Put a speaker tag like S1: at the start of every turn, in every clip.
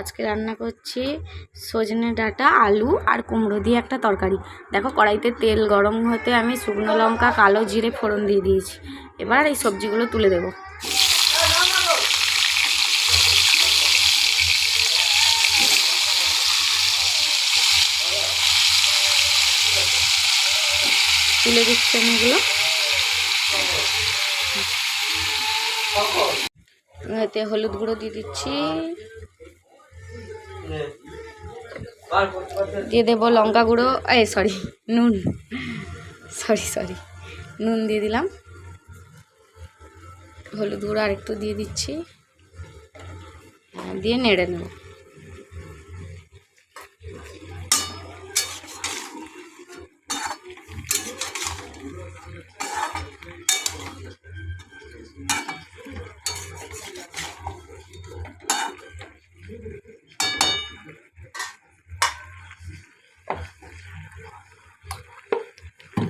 S1: আজকে রান্না করছি সজনে ডাঁটা, আলু আর কুমড়ো দিয়ে একটা তরকারি। দেখো কড়াইতে তেল গরম হতে আমি শুকনো লঙ্কা, কালো জিরে, ফোড়ন দিয়ে দিয়েছি। এবার এই সবজিগুলো তুলে দেবো। তুলে দিচ্ছি আমি এগুলো। এতে হলুদ গুঁড়ো দিয়ে দিচ্ছি। দিয়ে দেবো লঙ্কা গুঁড়ো এ সরি নুন। সরি সরি নুন দিয়ে দিলাম। হলুদ গুঁড়ো আরেকটু দিয়ে দিচ্ছি। দিয়ে নেড়ে নেব।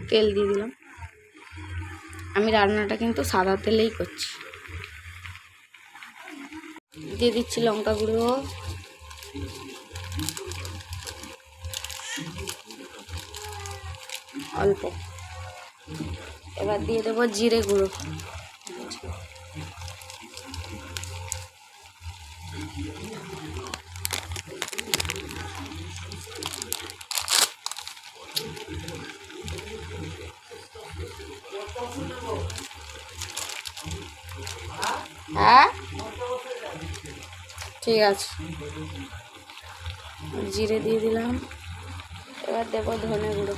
S1: তেল দিয়ে দিলাম। আমি রান্নাটা কিন্তু সাদা তেলেই করছি। দিয়ে দিচ্ছি লঙ্কা গুঁড়ো। অল্প। এবার দিয়ে দেবো জিরে গুঁড়ো। হ্যাঁ? ঠিক আছে। জিরে দিয়ে দিলাম। এবার দেবো ধনে গুঁড়ো।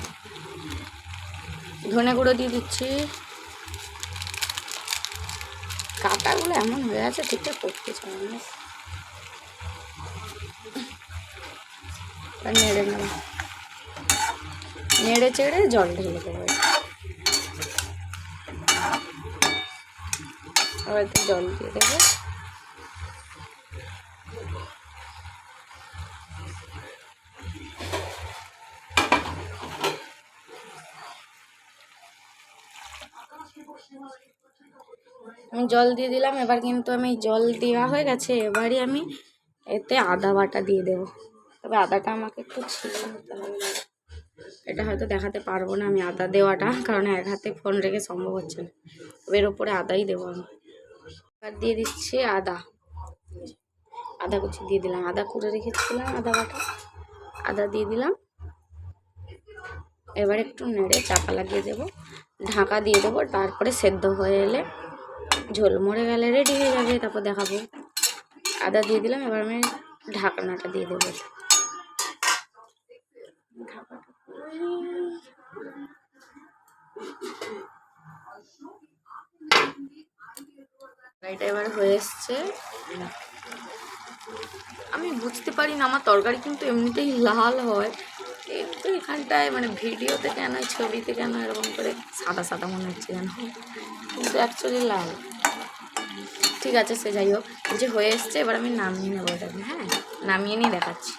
S1: ধনে গুঁড়ো দিয়ে দিচ্ছি। কাটাগুলো এমন হয়ে আছে, ঠিকঠাক করতে চাই না। নেড়ে নেব। নেড়ে চেড়ে জল ঢেলে দেবো। আবার একটু জল দিয়ে দেবো। আমি জল দিয়ে দিলাম, এবার কিন্তু আমি জল দেওয়া হয়ে গেছে, এবারই আমি এতে আদা বাটা দিয়ে দেবো। তবে আদাটা আমাকে একটু ছিলে নিতে হবে। এটা হয়তো দেখাতে পারব না আমি আদা দেওয়াটা, কারণ এক হাতে ফোন রেখে সম্ভব হচ্ছে না। তবে এর ওপরে আদাই দেবো আমি। এবার দিয়ে দিচ্ছি আদা। আদা কুচি দিয়ে দিলাম। আদা কুড়ে রেখেছিলাম আদা বাটা। আদা দিয়ে দিলাম। এবার একটু নেড়ে চাপা লাগিয়ে দেবো। ঢাকা দিয়ে দেবো। তারপরে সেদ্ধ হয়ে এলে ঝোল মরে গেলে রেডি হয়ে যাবে। তারপর দেখাবো। আদা দিয়ে দিলাম। এবার আমি ঢাকনাটা দিয়ে দেবো। তরকারিটা এবার হয়ে এসছে। আমি বুঝতে পারি না, আমার তরকারি কিন্তু এমনিতেই লাল হয়। কিন্তু এখানটায় মানে ভিডিওতে কেন, ছবিতে কেন এরকম করে সাদা সাদা মনে হচ্ছে কেন কিন্তু অ্যাকচুয়ালি লাল। ঠিক আছে, সে যাই হোক। যে হয়ে এসছে, এবার আমি নামিয়ে নেব এটাকে হ্যাঁ? নামিয়ে নিয়ে দেখাচ্ছি।